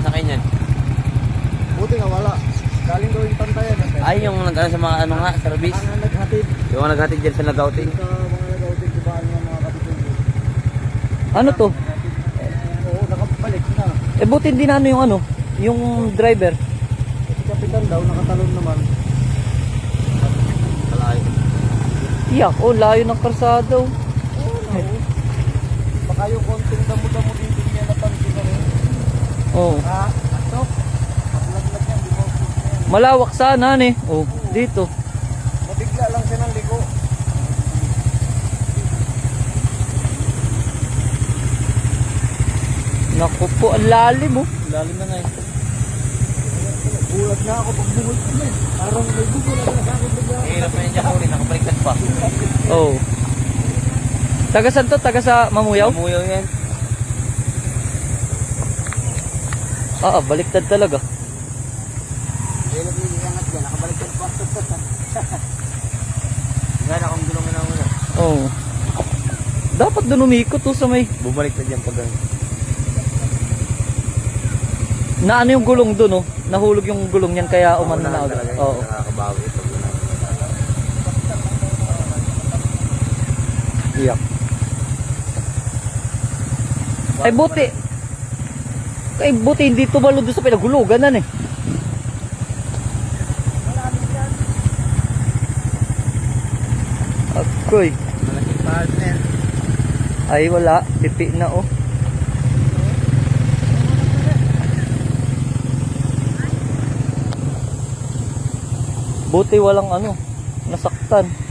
sakay niyan? Buti nga wala. Galing gawing pantayan. eh. Ay, yung nag sa mga ano nga, service. Ang naghatid Yung naghatid dyan sa nagouting. sa mga nagawin di ba ng mga kapitulyo. Ano to? Oo, nakabalik na. Eh buti hindi na ano yung ano, yung driver. Si Kapitan daw nakatalon naman. Malayo. Iyak, oh layo ng karsada. oh. Oo, no. Baka yung konting damo-damo dito niya napansin na rin. Oh. Ah, ito. Maglaglag yan, di mo na yan. Malawak sana eh. Oh, dito. Mabigla lang siya ng liko. Naku po, ang lalim oh. Lalim na nga eh. Bulat na ako pag bumult ko eh. Parang may bugo na sa akin bigla. Hirap na yung Jakuri, nakabaliktad pa. Oh. Taga saan to? Taga sa Mamuyaw? Umuyaw yan. Ah, ah, baliktad talaga. Dyan. Yan, akong gulong na muna. Oh. Dapat doon umikot to sa may... Bumaliktad yan pag ano. Na ano yung gulong doon oh. Nahulog yung gulong niyan kaya umano na agad. Oo. Nakakabawi ito. Iyak. Ay buti. Ay buti hindi tumalo doon sa pinagulugan nan eh. Akoy. Malaking na yan. Ay wala, pipi na oh. Buti walang ano, nasaktan.